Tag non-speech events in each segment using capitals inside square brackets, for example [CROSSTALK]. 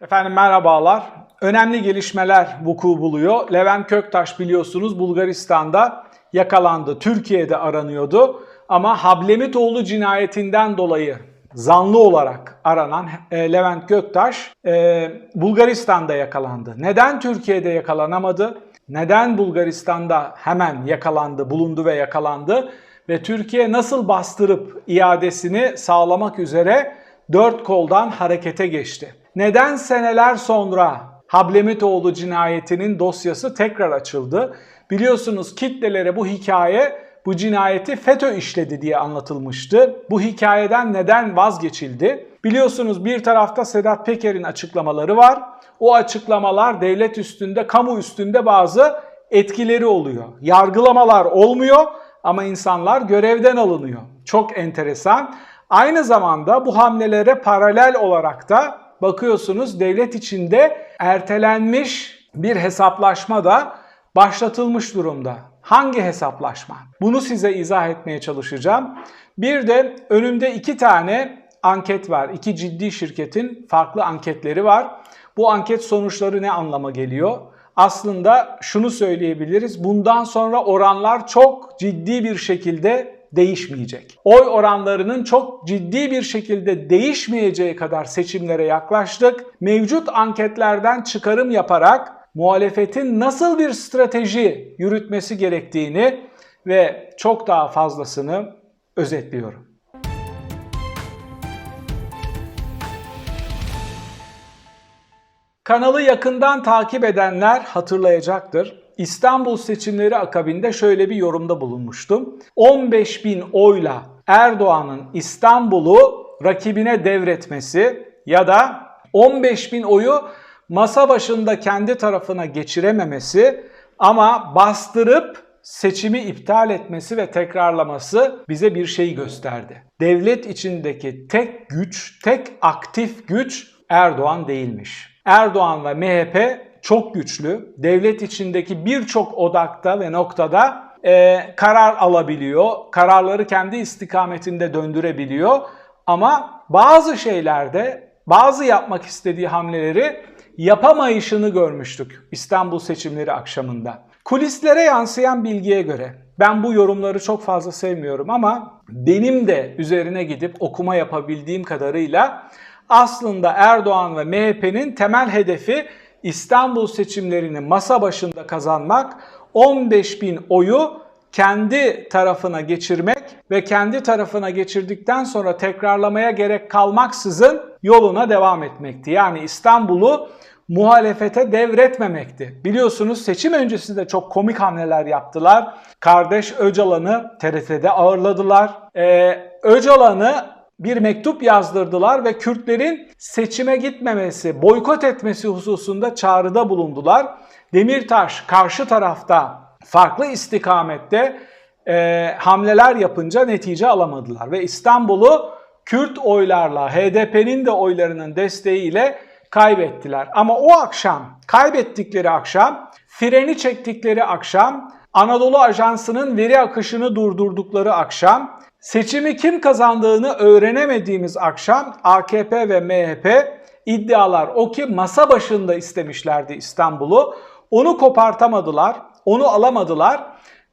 Efendim merhabalar. Önemli gelişmeler vuku buluyor. Levent Köktaş biliyorsunuz Bulgaristan'da yakalandı. Türkiye'de aranıyordu. Ama Hablemitoğlu cinayetinden dolayı zanlı olarak aranan e, Levent Göktaş e, Bulgaristan'da yakalandı. Neden Türkiye'de yakalanamadı? Neden Bulgaristan'da hemen yakalandı, bulundu ve yakalandı? Ve Türkiye nasıl bastırıp iadesini sağlamak üzere dört koldan harekete geçti? Neden seneler sonra Hablemitoğlu cinayetinin dosyası tekrar açıldı? Biliyorsunuz kitlelere bu hikaye bu cinayeti FETÖ işledi diye anlatılmıştı. Bu hikayeden neden vazgeçildi? Biliyorsunuz bir tarafta Sedat Peker'in açıklamaları var. O açıklamalar devlet üstünde, kamu üstünde bazı etkileri oluyor. Yargılamalar olmuyor ama insanlar görevden alınıyor. Çok enteresan. Aynı zamanda bu hamlelere paralel olarak da bakıyorsunuz devlet içinde ertelenmiş bir hesaplaşma da başlatılmış durumda. Hangi hesaplaşma? Bunu size izah etmeye çalışacağım. Bir de önümde iki tane anket var. İki ciddi şirketin farklı anketleri var. Bu anket sonuçları ne anlama geliyor? Aslında şunu söyleyebiliriz. Bundan sonra oranlar çok ciddi bir şekilde değişmeyecek. Oy oranlarının çok ciddi bir şekilde değişmeyeceği kadar seçimlere yaklaştık. Mevcut anketlerden çıkarım yaparak muhalefetin nasıl bir strateji yürütmesi gerektiğini ve çok daha fazlasını özetliyorum. Kanalı yakından takip edenler hatırlayacaktır. İstanbul seçimleri akabinde şöyle bir yorumda bulunmuştum. 15 bin oyla Erdoğan'ın İstanbul'u rakibine devretmesi ya da 15 bin oyu masa başında kendi tarafına geçirememesi ama bastırıp seçimi iptal etmesi ve tekrarlaması bize bir şey gösterdi. Devlet içindeki tek güç, tek aktif güç Erdoğan değilmiş. Erdoğan ve MHP çok güçlü. Devlet içindeki birçok odakta ve noktada e, karar alabiliyor. Kararları kendi istikametinde döndürebiliyor. Ama bazı şeylerde bazı yapmak istediği hamleleri yapamayışını görmüştük İstanbul seçimleri akşamında. Kulislere yansıyan bilgiye göre ben bu yorumları çok fazla sevmiyorum ama benim de üzerine gidip okuma yapabildiğim kadarıyla aslında Erdoğan ve MHP'nin temel hedefi İstanbul seçimlerini masa başında kazanmak, 15 bin oyu kendi tarafına geçirmek ve kendi tarafına geçirdikten sonra tekrarlamaya gerek kalmaksızın yoluna devam etmekti. Yani İstanbul'u muhalefete devretmemekti. Biliyorsunuz seçim öncesi de çok komik hamleler yaptılar. Kardeş Öcalan'ı TRT'de ağırladılar. Ee, Öcalan'ı bir mektup yazdırdılar ve Kürtlerin seçime gitmemesi, boykot etmesi hususunda çağrıda bulundular. Demirtaş karşı tarafta farklı istikamette e, hamleler yapınca netice alamadılar ve İstanbul'u Kürt oylarla, HDP'nin de oylarının desteğiyle kaybettiler. Ama o akşam, kaybettikleri akşam, freni çektikleri akşam, Anadolu Ajansı'nın veri akışını durdurdukları akşam, seçimi kim kazandığını öğrenemediğimiz akşam AKP ve MHP iddialar o ki masa başında istemişlerdi İstanbul'u. Onu kopartamadılar, onu alamadılar.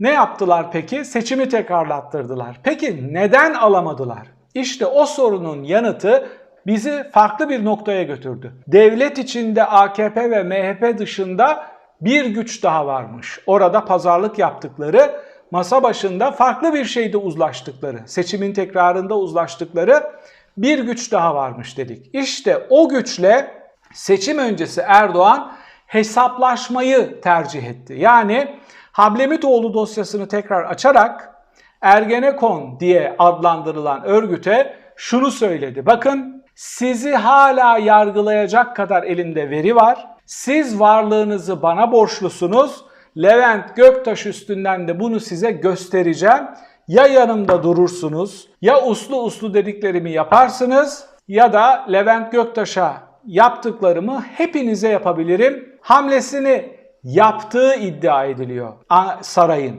Ne yaptılar peki? Seçimi tekrarlattırdılar. Peki neden alamadılar? İşte o sorunun yanıtı bizi farklı bir noktaya götürdü. Devlet içinde AKP ve MHP dışında bir güç daha varmış. Orada pazarlık yaptıkları, masa başında farklı bir şeyde uzlaştıkları, seçimin tekrarında uzlaştıkları bir güç daha varmış dedik. İşte o güçle seçim öncesi Erdoğan hesaplaşmayı tercih etti. Yani Hablemitoğlu dosyasını tekrar açarak Ergenekon diye adlandırılan örgüte şunu söyledi. Bakın sizi hala yargılayacak kadar elimde veri var. Siz varlığınızı bana borçlusunuz. Levent Göktaş üstünden de bunu size göstereceğim. Ya yanımda durursunuz, ya uslu uslu dediklerimi yaparsınız ya da Levent Göktaş'a yaptıklarımı hepinize yapabilirim. Hamlesini yaptığı iddia ediliyor sarayın.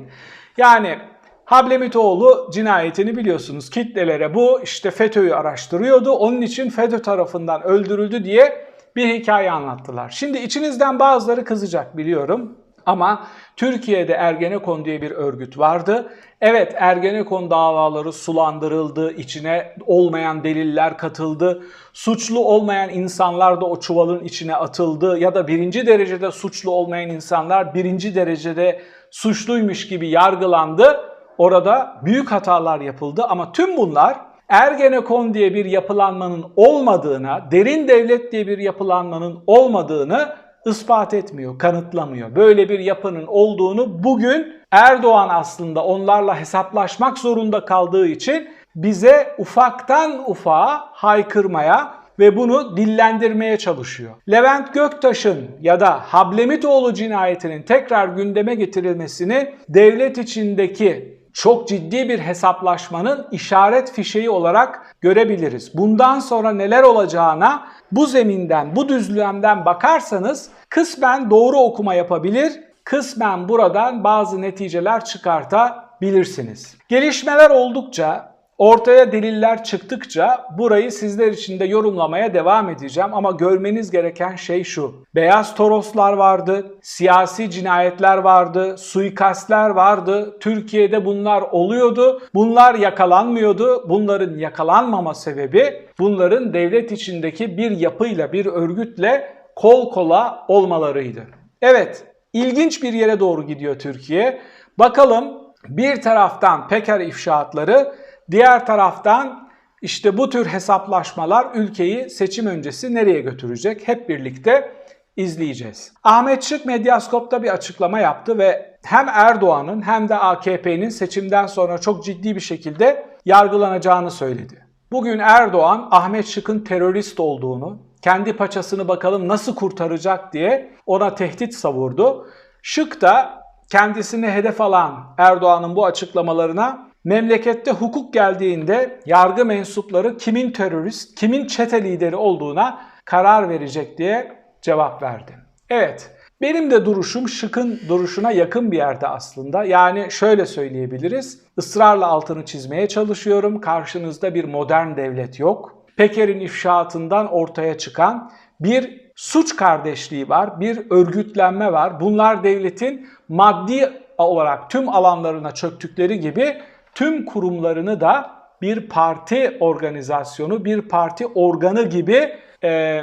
Yani Hablemitoğlu cinayetini biliyorsunuz. Kitlelere bu işte FETÖ'yü araştırıyordu. Onun için FETÖ tarafından öldürüldü diye bir hikaye anlattılar. Şimdi içinizden bazıları kızacak biliyorum. Ama Türkiye'de Ergenekon diye bir örgüt vardı. Evet Ergenekon davaları sulandırıldı, içine olmayan deliller katıldı. Suçlu olmayan insanlar da o çuvalın içine atıldı ya da birinci derecede suçlu olmayan insanlar birinci derecede suçluymuş gibi yargılandı. Orada büyük hatalar yapıldı ama tüm bunlar Ergenekon diye bir yapılanmanın olmadığına, derin devlet diye bir yapılanmanın olmadığını ispat etmiyor, kanıtlamıyor. Böyle bir yapının olduğunu bugün Erdoğan aslında onlarla hesaplaşmak zorunda kaldığı için bize ufaktan ufağa haykırmaya ve bunu dillendirmeye çalışıyor. Levent Göktaş'ın ya da Hablemitoğlu cinayetinin tekrar gündeme getirilmesini devlet içindeki çok ciddi bir hesaplaşmanın işaret fişeği olarak görebiliriz. Bundan sonra neler olacağına bu zeminden, bu düzlemden bakarsanız kısmen doğru okuma yapabilir, kısmen buradan bazı neticeler çıkartabilirsiniz. Gelişmeler oldukça Ortaya deliller çıktıkça burayı sizler için de yorumlamaya devam edeceğim ama görmeniz gereken şey şu. Beyaz Toroslar vardı, siyasi cinayetler vardı, suikastler vardı. Türkiye'de bunlar oluyordu. Bunlar yakalanmıyordu. Bunların yakalanmama sebebi bunların devlet içindeki bir yapıyla, bir örgütle kol kola olmalarıydı. Evet, ilginç bir yere doğru gidiyor Türkiye. Bakalım bir taraftan Peker ifşaatları Diğer taraftan işte bu tür hesaplaşmalar ülkeyi seçim öncesi nereye götürecek? Hep birlikte izleyeceğiz. Ahmet Şık Medyaskop'ta bir açıklama yaptı ve hem Erdoğan'ın hem de AKP'nin seçimden sonra çok ciddi bir şekilde yargılanacağını söyledi. Bugün Erdoğan Ahmet Şık'ın terörist olduğunu, kendi paçasını bakalım nasıl kurtaracak diye ona tehdit savurdu. Şık da kendisini hedef alan Erdoğan'ın bu açıklamalarına memlekette hukuk geldiğinde yargı mensupları kimin terörist, kimin çete lideri olduğuna karar verecek diye cevap verdi. Evet, benim de duruşum şıkın duruşuna yakın bir yerde aslında. Yani şöyle söyleyebiliriz. Israrla altını çizmeye çalışıyorum. Karşınızda bir modern devlet yok. Peker'in ifşaatından ortaya çıkan bir suç kardeşliği var, bir örgütlenme var. Bunlar devletin maddi olarak tüm alanlarına çöktükleri gibi tüm kurumlarını da bir parti organizasyonu, bir parti organı gibi e,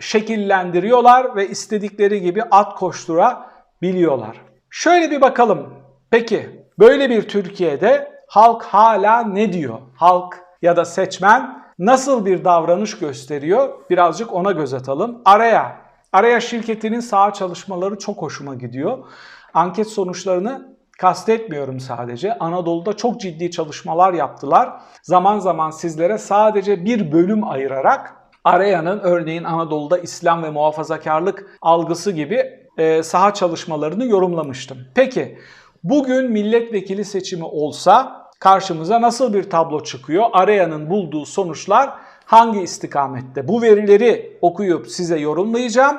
şekillendiriyorlar ve istedikleri gibi at koşturabiliyorlar. Şöyle bir bakalım. Peki böyle bir Türkiye'de halk hala ne diyor? Halk ya da seçmen nasıl bir davranış gösteriyor? Birazcık ona göz atalım. Araya, Araya şirketinin sağ çalışmaları çok hoşuma gidiyor. Anket sonuçlarını kastetmiyorum sadece. Anadolu'da çok ciddi çalışmalar yaptılar. Zaman zaman sizlere sadece bir bölüm ayırarak Araya'nın örneğin Anadolu'da İslam ve muhafazakarlık algısı gibi e, saha çalışmalarını yorumlamıştım. Peki bugün milletvekili seçimi olsa karşımıza nasıl bir tablo çıkıyor? Araya'nın bulduğu sonuçlar hangi istikamette? Bu verileri okuyup size yorumlayacağım.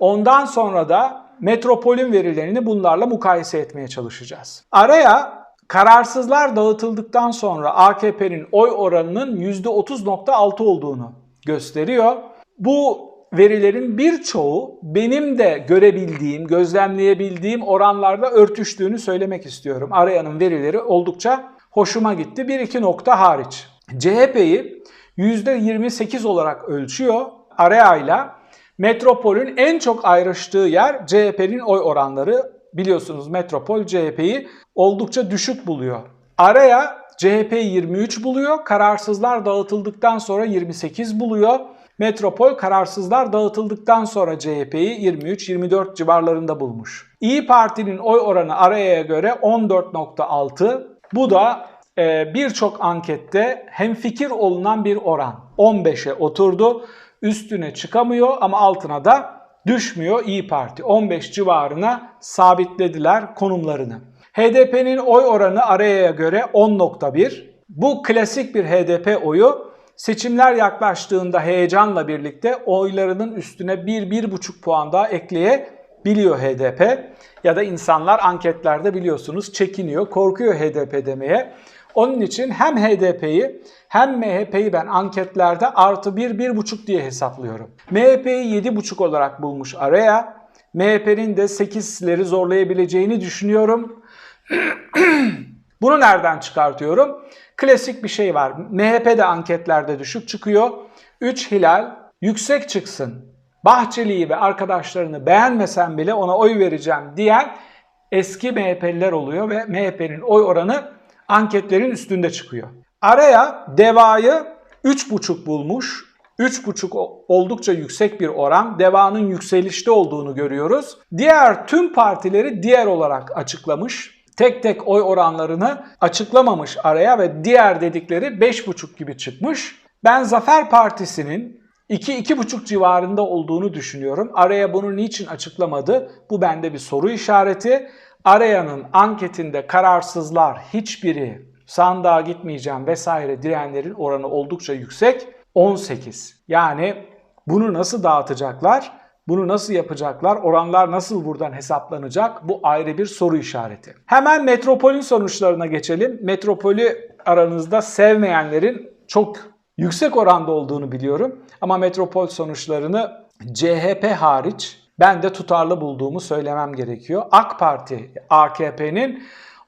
Ondan sonra da metropolün verilerini bunlarla mukayese etmeye çalışacağız. Araya kararsızlar dağıtıldıktan sonra AKP'nin oy oranının %30.6 olduğunu gösteriyor. Bu verilerin birçoğu benim de görebildiğim, gözlemleyebildiğim oranlarda örtüştüğünü söylemek istiyorum. Araya'nın verileri oldukça hoşuma gitti. Bir iki nokta hariç. CHP'yi %28 olarak ölçüyor. Araya'yla Metropol'ün en çok ayrıştığı yer CHP'nin oy oranları. Biliyorsunuz Metropol CHP'yi oldukça düşük buluyor. Araya CHP 23 buluyor. Kararsızlar dağıtıldıktan sonra 28 buluyor. Metropol kararsızlar dağıtıldıktan sonra CHP'yi 23-24 civarlarında bulmuş. İyi Parti'nin oy oranı araya göre 14.6. Bu da e, birçok ankette hemfikir olunan bir oran. 15'e oturdu üstüne çıkamıyor ama altına da düşmüyor İyi Parti. 15 civarına sabitlediler konumlarını. HDP'nin oy oranı araya göre 10.1. Bu klasik bir HDP oyu. Seçimler yaklaştığında heyecanla birlikte oylarının üstüne 1-1,5 puan daha ekleyebiliyor HDP. Ya da insanlar anketlerde biliyorsunuz çekiniyor, korkuyor HDP demeye. Onun için hem HDP'yi hem MHP'yi ben anketlerde artı 1, 1,5 diye hesaplıyorum. MHP'yi 7,5 olarak bulmuş araya. MHP'nin de 8'leri zorlayabileceğini düşünüyorum. [CLEARS THROAT] Bunu nereden çıkartıyorum? Klasik bir şey var. MHP de anketlerde düşük çıkıyor. 3 Hilal yüksek çıksın. Bahçeli'yi ve arkadaşlarını beğenmesem bile ona oy vereceğim diyen eski MHP'liler oluyor ve MHP'nin oy oranı anketlerin üstünde çıkıyor. Araya Deva'yı 3,5 bulmuş. 3,5 oldukça yüksek bir oran. Deva'nın yükselişte olduğunu görüyoruz. Diğer tüm partileri diğer olarak açıklamış. Tek tek oy oranlarını açıklamamış araya ve diğer dedikleri 5,5 gibi çıkmış. Ben Zafer Partisi'nin 2-2,5 civarında olduğunu düşünüyorum. Araya bunu niçin açıklamadı? Bu bende bir soru işareti. Araya'nın anketinde kararsızlar hiçbiri sandığa gitmeyeceğim vesaire diyenlerin oranı oldukça yüksek. 18. Yani bunu nasıl dağıtacaklar? Bunu nasıl yapacaklar? Oranlar nasıl buradan hesaplanacak? Bu ayrı bir soru işareti. Hemen metropolün sonuçlarına geçelim. Metropolü aranızda sevmeyenlerin çok yüksek oranda olduğunu biliyorum. Ama metropol sonuçlarını CHP hariç ben de tutarlı bulduğumu söylemem gerekiyor. AK Parti, AKP'nin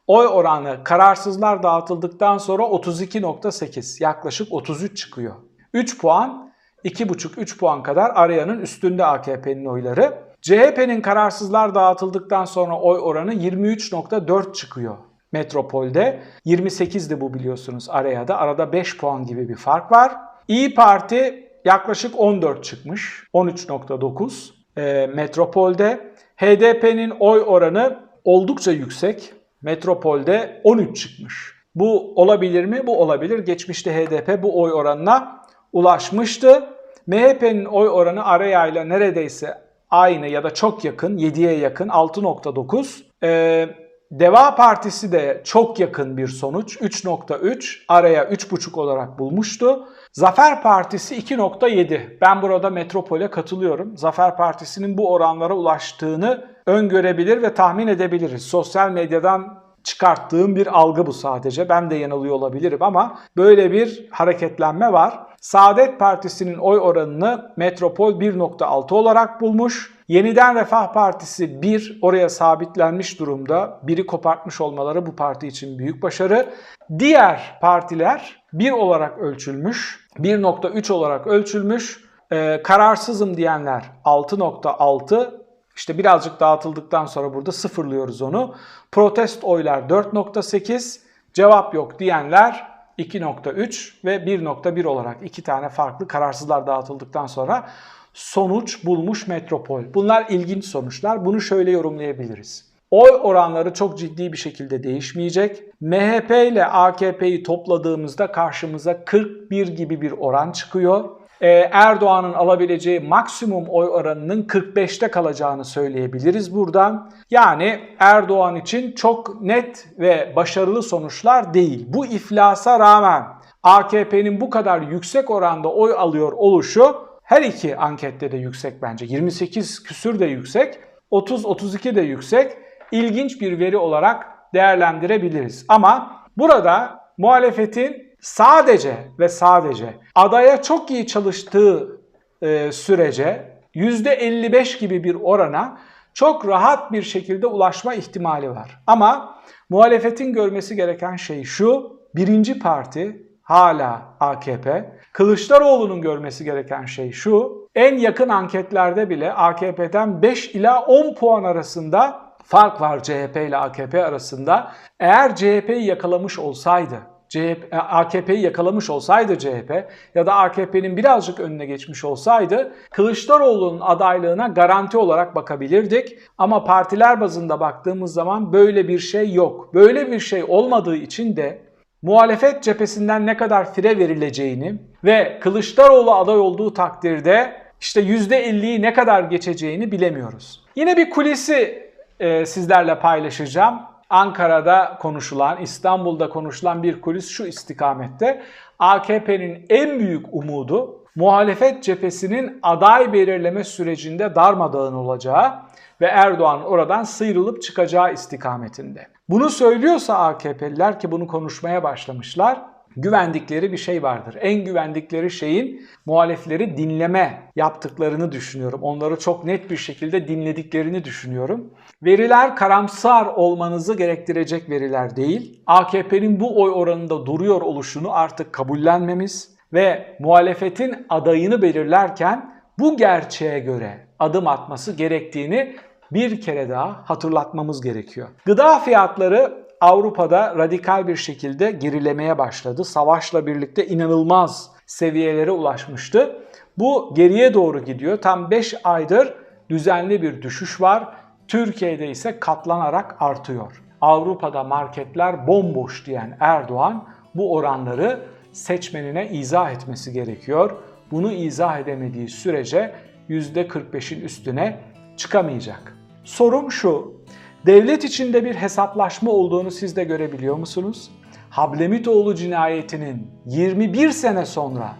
oy oranı kararsızlar dağıtıldıktan sonra 32.8 yaklaşık 33 çıkıyor. 3 puan 2,5-3 puan kadar arayanın üstünde AKP'nin oyları. CHP'nin kararsızlar dağıtıldıktan sonra oy oranı 23.4 çıkıyor Metropol'de. 28'di bu biliyorsunuz araya da. Arada 5 puan gibi bir fark var. İyi Parti yaklaşık 14 çıkmış. 13.9 e, Metropol'de. HDP'nin oy oranı oldukça yüksek. Metropol'de 13 çıkmış. Bu olabilir mi? Bu olabilir. Geçmişte HDP bu oy oranına ulaşmıştı. MHP'nin oy oranı arayayla neredeyse aynı ya da çok yakın 7'ye yakın 6.9. Ee, Deva Partisi de çok yakın bir sonuç 3.3 araya 3.5 olarak bulmuştu. Zafer Partisi 2.7. Ben burada Metropol'e katılıyorum. Zafer Partisi'nin bu oranlara ulaştığını öngörebilir ve tahmin edebiliriz. Sosyal medyadan çıkarttığım bir algı bu sadece. Ben de yanılıyor olabilirim ama böyle bir hareketlenme var. Saadet Partisi'nin oy oranını Metropol 1.6 olarak bulmuş. Yeniden Refah Partisi 1 oraya sabitlenmiş durumda. Biri kopartmış olmaları bu parti için büyük başarı. Diğer partiler 1 olarak ölçülmüş. 1.3 olarak ölçülmüş. Ee, kararsızım diyenler 6.6, işte birazcık dağıtıldıktan sonra burada sıfırlıyoruz onu. Protest oylar 4.8, cevap yok diyenler 2.3 ve 1.1 olarak iki tane farklı kararsızlar dağıtıldıktan sonra sonuç bulmuş metropol. Bunlar ilginç sonuçlar. Bunu şöyle yorumlayabiliriz. Oy oranları çok ciddi bir şekilde değişmeyecek. MHP ile AKP'yi topladığımızda karşımıza 41 gibi bir oran çıkıyor. Ee, Erdoğan'ın alabileceği maksimum oy oranının 45'te kalacağını söyleyebiliriz buradan. Yani Erdoğan için çok net ve başarılı sonuçlar değil. Bu iflasa rağmen AKP'nin bu kadar yüksek oranda oy alıyor oluşu her iki ankette de yüksek bence. 28 küsür de yüksek, 30-32 de yüksek. İlginç bir veri olarak değerlendirebiliriz. Ama burada muhalefetin sadece ve sadece adaya çok iyi çalıştığı e, sürece %55 gibi bir orana çok rahat bir şekilde ulaşma ihtimali var. Ama muhalefetin görmesi gereken şey şu, birinci parti hala AKP. Kılıçdaroğlu'nun görmesi gereken şey şu, en yakın anketlerde bile AKP'den 5 ila 10 puan arasında fark var CHP ile AKP arasında. Eğer CHP'yi yakalamış olsaydı, CHP, AKP'yi yakalamış olsaydı CHP ya da AKP'nin birazcık önüne geçmiş olsaydı Kılıçdaroğlu'nun adaylığına garanti olarak bakabilirdik. Ama partiler bazında baktığımız zaman böyle bir şey yok. Böyle bir şey olmadığı için de muhalefet cephesinden ne kadar fire verileceğini ve Kılıçdaroğlu aday olduğu takdirde işte %50'yi ne kadar geçeceğini bilemiyoruz. Yine bir kulisi e, sizlerle paylaşacağım. Ankara'da konuşulan, İstanbul'da konuşulan bir kulis şu istikamette. AKP'nin en büyük umudu muhalefet cephesinin aday belirleme sürecinde darmadağın olacağı ve Erdoğan oradan sıyrılıp çıkacağı istikametinde. Bunu söylüyorsa AKP'liler ki bunu konuşmaya başlamışlar güvendikleri bir şey vardır. En güvendikleri şeyin muhalefleri dinleme yaptıklarını düşünüyorum. Onları çok net bir şekilde dinlediklerini düşünüyorum. Veriler karamsar olmanızı gerektirecek veriler değil. AKP'nin bu oy oranında duruyor oluşunu artık kabullenmemiz ve muhalefetin adayını belirlerken bu gerçeğe göre adım atması gerektiğini bir kere daha hatırlatmamız gerekiyor. Gıda fiyatları Avrupa'da radikal bir şekilde gerilemeye başladı. Savaşla birlikte inanılmaz seviyelere ulaşmıştı. Bu geriye doğru gidiyor. Tam 5 aydır düzenli bir düşüş var. Türkiye'de ise katlanarak artıyor. Avrupa'da marketler bomboş diyen Erdoğan bu oranları seçmenine izah etmesi gerekiyor. Bunu izah edemediği sürece %45'in üstüne çıkamayacak. Sorum şu, devlet içinde bir hesaplaşma olduğunu siz de görebiliyor musunuz? Hablemitoğlu cinayetinin 21 sene sonra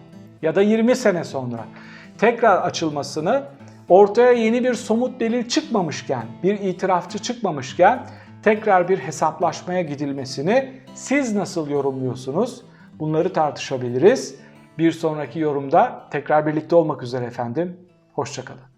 ya da 20 sene sonra tekrar açılmasını ortaya yeni bir somut delil çıkmamışken, bir itirafçı çıkmamışken tekrar bir hesaplaşmaya gidilmesini siz nasıl yorumluyorsunuz? Bunları tartışabiliriz. Bir sonraki yorumda tekrar birlikte olmak üzere efendim. Hoşçakalın.